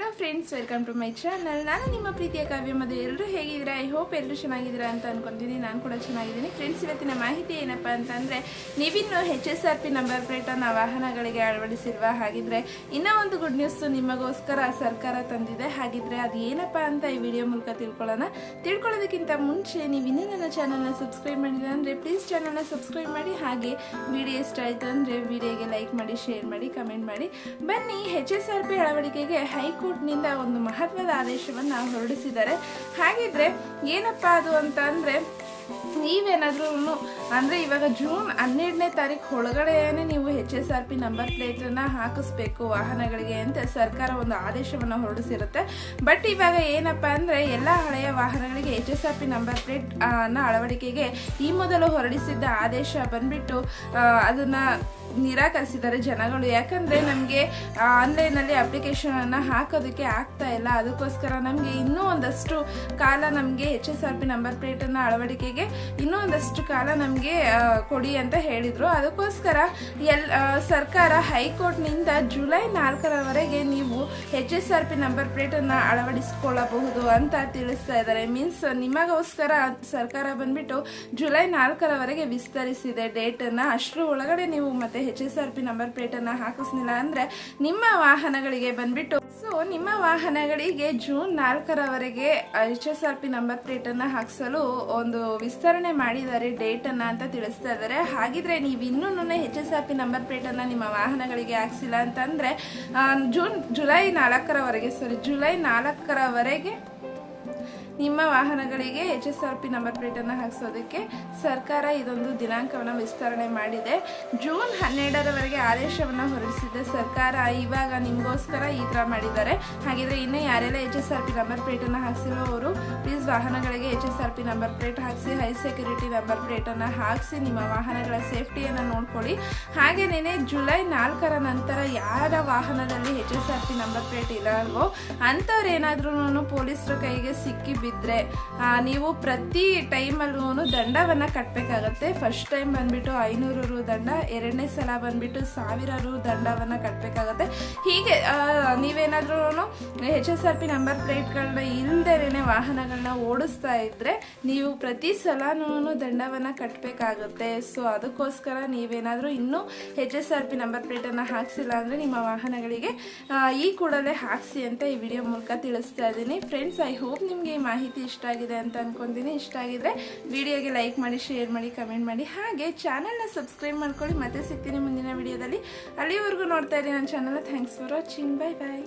raro friends welcome to my channel ನಾನು ನಿಮ್ಮ ಪ್ರೀತಿಯ ಕಾವ್ಯ ಮದುವೆ ಎಲ್ಲರೂ ಹೇಗಿದ್ದೀರಾ? ಐ ಹೋಪ್ ಎಲ್ಲರೂ ಚೆನ್ನಾಗಿದ್ದೀರಾ ಅಂತ ಅನ್ಕೊಂತೀನಿ ನಾನು ಕೂಡ ಚೆನ್ನಾಗಿದ್ದೀನಿ. ಫ್ರೆಂಡ್ಸ್ ಇವತ್ತಿನ ಮಾಹಿತಿ ಏನಪ್ಪ ಅಂತಂದರೆ, ನೀವಿನ್ನು H S R P number ಪ್ಲೇಟನ್ನು ವಾಹನಗಳಿಗೆ ಅಳವಡಿಸಿರುವ ಹಾಗಿದ್ರೆ, ಇನ್ನೂ ಒಂದು ಗುಡ್ ನ್ಯೂಸ್ ನಿಮಗೋಸ್ಕರ ಸರ್ಕಾರ ತಂದಿದೆ. ಹಾಗಿದ್ರೆ ಅದು ಏನಪ್ಪ ಅಂತ ಈ ವಿಡಿಯೋ ಮೂಲಕ ತಿಳ್ಕೊಳ್ಳೋಣ. ತಿಳ್ಕೊಳ್ಳೋದಕ್ಕಿಂತ ಮುಂಚೆ ನೀವು ಇನ್ನೂ ನನ್ನ ಚಾನಲ್ನ ಸಬ್ಸ್ಕ್ರೈಬ್ ಮಾಡಿದ್ರೆ ಅಂದರೆ ಪ್ಲೀಸ್ ಚಾನಲ್ನ ಸಬ್ಸ್ಕ್ರೈಬ್ ಮಾಡಿ. ಹಾಗೆ ವಿಡಿಯೋ ಇಷ್ಟ ಆಯಿತು ಅಂದರೆ ವಿಡಿಯೋಗೆ ಲೈಕ್ ಮಾಡಿ ಶೇರ್ ಮಾಡಿ ಕಮೆಂಟ್ ಮಾಡಿ. ಬನ್ನಿ ಹೆಚ್ ಎಸ್ ಆರ್ ಪಿ ಅಳವಡಿಕೆಗೆ ಹೈಕೋರ್ಟ್ನಿಂದ ಒಂದು ಮಹತ್ವದ ಆದೇಶವನ್ನು ಹೊರಡಿಸಿದ್ದಾರೆ. ಹಾಗಿದ್ರೆ ಏನಪ್ಪ ಅದು ಅಂತ ಅಂದರೆ ನೀವೇನಾದ್ರೂ ಅಂದರೆ ಇವಾಗ ಜೂನ್ ಹನ್ನೆರಡನೇ ತಾರೀಕು ಒಳಗಡೆಯೇ ನೀವು H S R P number ಪ್ಲೇಟನ್ನು ಹಾಕಿಸ್ಬೇಕು ವಾಹನಗಳಿಗೆ ಅಂತ ಸರ್ಕಾರ ಒಂದು ಆದೇಶವನ್ನು ಹೊರಡಿಸಿರುತ್ತೆ. ಬಟ್ ಇವಾಗ ಏನಪ್ಪ ಅಂದರೆ ಎಲ್ಲ ಹಳೆಯ ವಾಹನಗಳಿಗೆ H S R P number plate ಅನ್ನ ಅಳವಡಿಕೆಗೆ ಈ ಮೊದಲು ಹೊರಡಿಸಿದ್ದ ಆದೇಶ ಬಂದ್ಬಿಟ್ಟು ಅದನ್ನು ನಿರಾಕರಿಸಿದ್ದಾರೆ ಜನಗಳು. ಯಾಕಂದರೆ ನಮಗೆ ಆನ್ಲೈನಲ್ಲಿ ಅಪ್ಲಿಕೇಶನನ್ನು ಹಾಕೋದಕ್ಕೆ ಆಗ್ತಾ ಇಲ್ಲ. ಅದಕ್ಕೋಸ್ಕರ ನಮಗೆ ಇನ್ನೂ ಒಂದಷ್ಟು ಕಾಲ ನಮಗೆ H S R P number ಪ್ಲೇಟನ್ನು ಅಳವಡಿಕೆಗೆ ಇನ್ನೂ ಒಂದಷ್ಟು ಕಾಲ ನಮಗೆ ಕೊಡಿ ಅಂತ ಹೇಳಿದರು. ಅದಕ್ಕೋಸ್ಕರ ಎಲ್ ಸರ್ಕಾರ ಹೈಕೋರ್ಟ್ನಿಂದ ಜುಲೈ ನಾಲ್ಕರವರೆಗೆ ನೀವು H S R P number ಪ್ಲೇಟನ್ನು ಅಳವಡಿಸಿಕೊಳ್ಳಬಹುದು ಅಂತ ತಿಳಿಸ್ತಾ ಇದ್ದಾರೆ. ಮೀನ್ಸ್ ನಿಮಗೋಸ್ಕರ ಸರ್ಕಾರ ಬಂದ್ಬಿಟ್ಟು ಜುಲೈ ನಾಲ್ಕರವರೆಗೆ ವಿಸ್ತರಿಸಿದೆ ಡೇಟನ್ನು ಅಷ್ಟರ ಒಳಗಡೆ ನೀವು ಮತ್ತೆ H S R P number ಪ್ಲೇಟನ್ನು ಹಾಕಿಸ್ಲಿಲ್ಲ ಅಂದರೆ ನಿಮ್ಮ ವಾಹನಗಳಿಗೆ ಬಂದ್ಬಿಟ್ಟು. ಸೊ ನಿಮ್ಮ ವಾಹನಗಳಿಗೆ June ನಾಲ್ಕರವರೆಗೆ H S R P number ಪ್ಲೇಟನ್ನು ಹಾಕಿಸಲು ಒಂದು ವಿಸ್ತರಣೆ ಮಾಡಿದ್ದಾರೆ ಡೇಟನ್ನು. ಅಂತ ತಿಳಿಸ್ತಾ ಇದ್ದಾರೆ ಹಾಗಿದ್ರೆ ನೀವು ಇನ್ನೂ H S R P number ಪ್ಲೇಟನ್ನು ನಿಮ್ಮ ವಾಹನಗಳಿಗೆ ಹಾಕ್ಸಿಲ್ಲ ಅಂತಂದ್ರೆ ಜೂನ್, ಜುಲೈ ನಾಲ್ಕರವರೆಗೆ ಸಾರಿ ಜುಲೈ ನಾಲ್ಕರವರೆಗೆ ನಿಮ್ಮ ವಾಹನಗಳಿಗೆ H S R P number ಪ್ಲೇಟನ್ನು ಹಾಕಿಸೋದಕ್ಕೆ ಸರ್ಕಾರ ಇದೊಂದು ದಿನಾಂಕವನ್ನು ವಿಸ್ತರಣೆ ಮಾಡಿದೆ. ಜೂನ್ ಹನ್ನೆರಡರವರೆಗೆ ಆದೇಶವನ್ನು ಹೊರಡಿಸಿದೆ. ಸರ್ಕಾರ ಇವಾಗ ನಿಮಗೋಸ್ಕರ ಈ ಥರ ಮಾಡಿದ್ದಾರೆ. ಹಾಗಿದ್ರೆ ಇನ್ನೂ ಯಾರೆಲ್ಲ H S R P number ಪ್ಲೇಟನ್ನು ಹಾಕ್ಸಿರೋ ಅವರು ಪ್ಲೀಸ್ ವಾಹನಗಳಿಗೆ H S R P number plate ಹಾಕಿಸಿ ಹೈ ಸೆಕ್ಯೂರಿಟಿ ನಂಬರ್ ಪ್ಲೇಟನ್ನು ಹಾಕಿಸಿ, ನಿಮ್ಮ ವಾಹನಗಳ ಸೇಫ್ಟಿಯನ್ನು ನೋಡ್ಕೊಳ್ಳಿ. ಹಾಗೆಯೇ ಜುಲೈ ನಾಲ್ಕರ ನಂತರ ಯಾರ ವಾಹನದಲ್ಲಿ H S R P number plate ಇರಲ್ವೋ ಅಂಥವ್ರು ಏನಾದ್ರೂ ಪೊಲೀಸರ ಕೈಗೆ ಸಿಕ್ಕಿ ಬಿದ್ದರೆ ನೀವು ಪ್ರತಿ ಟೈಮಲ್ಲೂ ದಂಡವನ್ನು ಕಟ್ಟಬೇಕಾಗತ್ತೆ ಫಸ್ಟ್ ಟೈಮ್ ಬಂದ್ಬಿಟ್ಟು ಐನೂರು ರು ದಂಡ, ಎರಡನೇ ಸಲ ಬಂದ್ಬಿಟ್ಟು ಸಾವಿರ ರು ದಂಡವನ್ನು ಕಟ್ಟಬೇಕಾಗತ್ತೆ ಹೀಗೆ ನೀವೇನಾದ್ರೂ H S R P number ಪ್ಲೇಟ್ಗಳನ್ನ ಇಲ್ದೇನೆ ವಾಹನಗಳನ್ನ ಓಡಿಸ್ತಾ ಇದ್ರೆ, ನೀವು ಪ್ರತಿ ಸಲನೂ ದಂಡವನ್ನು ಕಟ್ಟಬೇಕಾಗುತ್ತೆ ಸೊ ಅದಕ್ಕೋಸ್ಕರ ನೀವೇನಾದರೂ ಇನ್ನೂ H S R P number ಪ್ಲೇಟನ್ನು ಹಾಕ್ಸಿಲ್ಲ ಅಂದರೆ ನಿಮ್ಮ ವಾಹನಗಳಿಗೆ ಈ ಕೂಡಲೇ ಹಾಕ್ಸಿ ಅಂತ ಈ ವಿಡಿಯೋ ಮೂಲಕ ತಿಳಿಸ್ತಾ ಇದ್ದೀನಿ. ಫ್ರೆಂಡ್ಸ್ ಐ ಹೋಪ್ ನಿಮಗೆ ಮಾಹಿತಿ ಇಷ್ಟ ಆಗಿದೆ ಅಂತ ಅನ್ಕೊಂತೀನಿ ಇಷ್ಟ ಆಗಿದ್ರೆ ವಿಡಿಯೋಗೆ ಲೈಕ್ ಮಾಡಿ ಶೇರ್ ಮಾಡಿ ಕಮೆಂಟ್ ಮಾಡಿ. ಹಾಗೆ ಚಾನಲ್ನ ಸಬ್ಸ್ಕ್ರೈಬ್ ಮಾಡ್ಕೊಳ್ಳಿ. ಮತ್ತೆ ಸಿಗ್ತೀನಿ ಮುಂದಿನ ವಿಡಿಯೋದಲ್ಲಿ. ಅಲ್ಲಿವರೆಗೂ ನೋಡ್ತಾ ಇರಿ ನನ್ನ channel thanks for watching bye bye